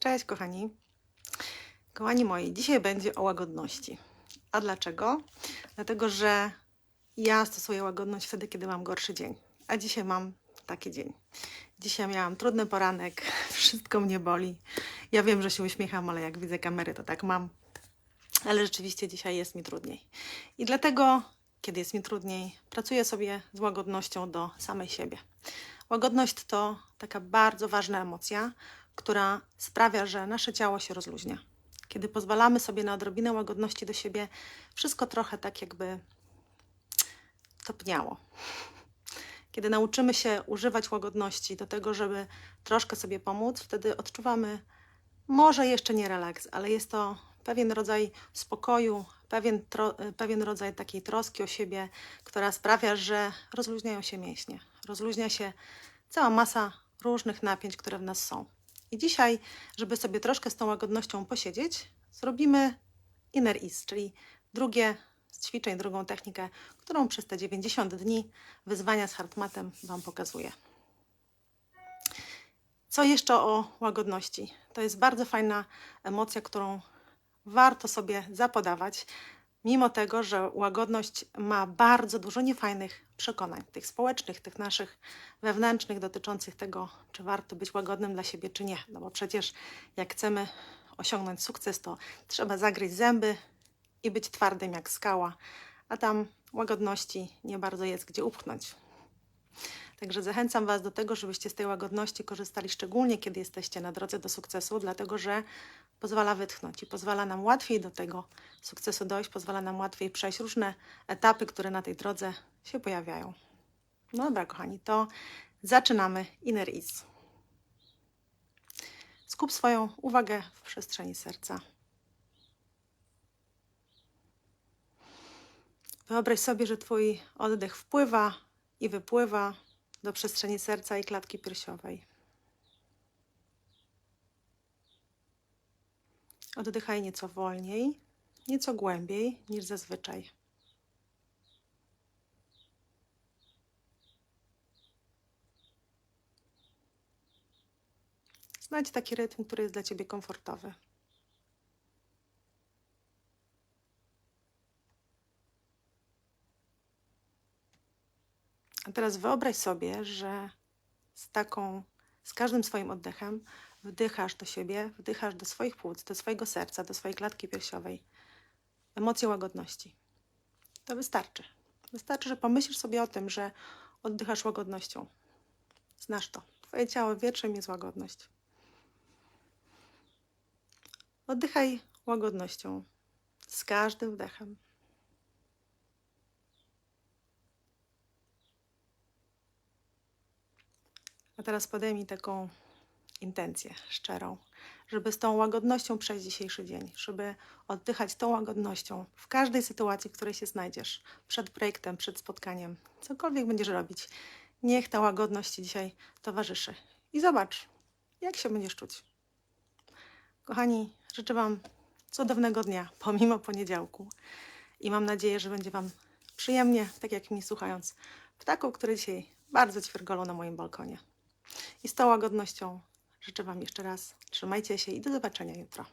Cześć kochani. Kochani moi, dzisiaj będzie o łagodności. A dlaczego? Dlatego, że ja stosuję łagodność wtedy, kiedy mam gorszy dzień. A dzisiaj mam taki dzień. Dzisiaj miałam trudny poranek, wszystko mnie boli. Ja wiem, że się uśmiecham, ale jak widzę kamery, to tak mam. Ale rzeczywiście dzisiaj jest mi trudniej. I dlatego, kiedy jest mi trudniej, pracuję sobie z łagodnością do samej siebie. Łagodność to taka bardzo ważna emocja, która sprawia, że nasze ciało się rozluźnia. Kiedy pozwalamy sobie na odrobinę łagodności do siebie, wszystko trochę tak jakby topniało. Kiedy nauczymy się używać łagodności do tego, żeby troszkę sobie pomóc, wtedy odczuwamy może jeszcze nie relaks, ale jest to pewien rodzaj spokoju, pewien, tro, pewien rodzaj takiej troski o siebie, która sprawia, że rozluźniają się mięśnie, rozluźnia się cała masa różnych napięć, które w nas są. I dzisiaj, żeby sobie troszkę z tą łagodnością posiedzieć, zrobimy inner ease, czyli drugie z ćwiczeń, drugą technikę, którą przez te 90 dni wyzwania z hardmatem Wam pokazuję. Co jeszcze o łagodności? To jest bardzo fajna emocja, którą warto sobie zapodawać, mimo tego, że łagodność ma bardzo dużo niefajnych przekonań, tych społecznych, tych naszych wewnętrznych, dotyczących tego, czy warto być łagodnym dla siebie, czy nie. No bo przecież jak chcemy osiągnąć sukces, to trzeba zagryźć zęby i być twardym jak skała, a tam łagodności nie bardzo jest gdzie upchnąć. Także zachęcam Was do tego, żebyście z tej łagodności korzystali, szczególnie kiedy jesteście na drodze do sukcesu, dlatego że pozwala wytchnąć i pozwala nam łatwiej do tego sukcesu dojść, pozwala nam łatwiej przejść różne etapy, które na tej drodze się pojawiają. No dobra, kochani, to zaczynamy Inner Ease. Skup swoją uwagę w przestrzeni serca. Wyobraź sobie, że Twój oddech wpływa i wypływa do przestrzeni serca i klatki piersiowej. Oddychaj nieco wolniej, nieco głębiej niż zazwyczaj. Znajdź taki rytm, który jest dla Ciebie komfortowy. A teraz wyobraź sobie, że z taką, z każdym swoim oddechem wdychasz do siebie, wdychasz do swoich płuc, do swojego serca, do swojej klatki piersiowej emocję łagodności. To wystarczy. Wystarczy, że pomyślisz sobie o tym, że oddychasz łagodnością. Znasz to. Twoje ciało wie, czym jest łagodność. Oddychaj łagodnością z każdym wdechem. A teraz podejmij taką intencję szczerą, żeby z tą łagodnością przejść dzisiejszy dzień, żeby oddychać tą łagodnością w każdej sytuacji, w której się znajdziesz, przed projektem, przed spotkaniem, cokolwiek będziesz robić. Niech ta łagodność Ci dzisiaj towarzyszy. I zobacz, jak się będziesz czuć. Kochani, życzę Wam cudownego dnia, pomimo poniedziałku. I mam nadzieję, że będzie Wam przyjemnie, tak jak mi słuchając ptaków, które dzisiaj bardzo ćwiergolą na moim balkonie. I z tą łagodnością życzę Wam jeszcze raz. Trzymajcie się i do zobaczenia jutro.